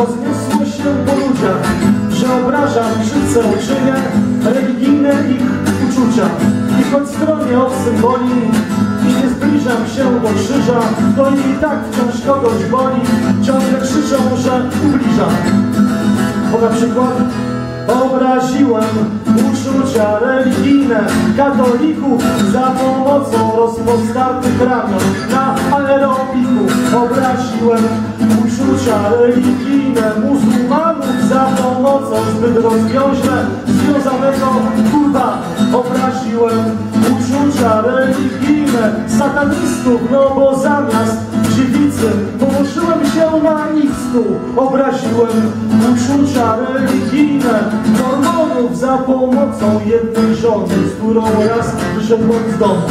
rozniosło się po ludziach, że obrażam, krzywdzę, czynię religijne ich uczucia. I choć stronie od symboli i nie zbliżam się do krzyża, to i tak wciąż kogoś boli, ciągle krzyczą, że ubliżam. Bo na przykład obraziłem uczucia religijne katolików za pomocą rozpostartych ramion na aerobik zbyt rozwiąźle związanego kurwa. Obraziłem uczucia religijne satanistów, no bo zamiast dziewicy położyłem się na stół. Obraziłem uczucia religijne mormonów za pomocą jednej żony, z którą raz wyszedłem z domu.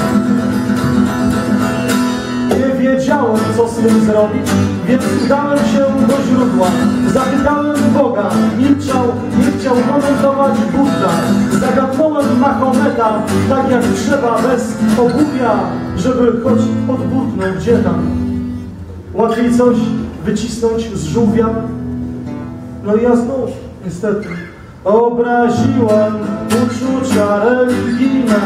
Wiedziałem, co z tym zrobić, więc udałem się do źródła. Zapytałem Boga, milczał, nie chciał komentować Budda. Zagadnąłem Mahometa, tak jak trzeba, bez obuwia, żeby choć odburknął gdzie tam. Łatwiej coś wycisnąć z żółwia? No i ja znów, niestety, obraziłem uczucia religijne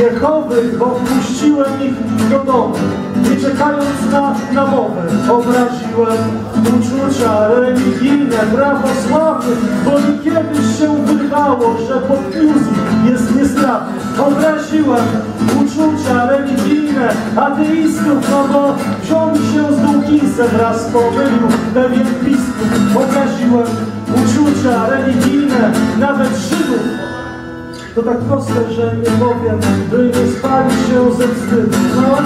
Jehowych, bo wpuściłem ich do domu, nie czekając na namowę. Obraziłem uczucia religijne prawosławnych, bo kiedyś się wydawało, że music jest niestrawny. Obraziłem uczucia religijne ateistów, no bo wziął się z Dawkinsem raz pomylił pewien biskup. Obraziłem uczucia religijne, nawet Żydów. To tak proste, że nie powiem, by nie spalić się ze wstydu. No.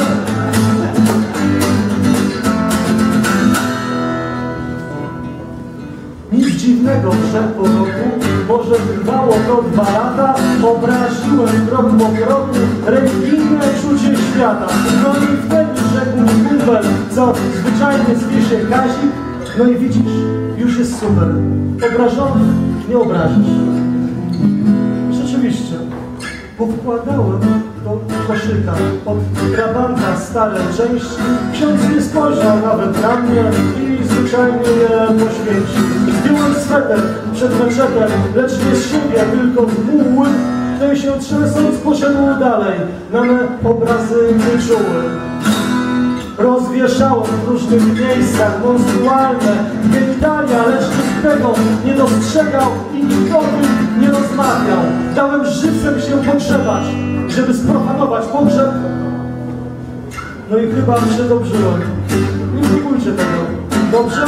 Nic dziwnego, że po roku, może trwało to dwa lata, obraziłem krok po kroku religijne czucie świata. No i wtedy rzekł kumpel, co zwyczajnie zwie się Kazik, no i widzisz, już jest super. Obrażony nie obrazisz. Rzeczywiście, powkładałem do koszyka od trabanta stare części. Ksiądz nie spojrzał nawet na mnie i zwyczajnie je poświęcił. Zdjąłem sweter przed meczetem, lecz nie z siebie, tylko z muły. Ten się trzęsąc poszedł dalej, na me obrazy wyczuły. Rozwieszałem w różnych miejscach monstrualne genitalia, lecz nikt tego nie dostrzegał i nikt o tym nie rozmawiał. Dałem żywcem się pogrzebać, żeby sprofanować pogrzeb. No i chyba się dobrzyłem. Nie próbujcie tego. Dobrze?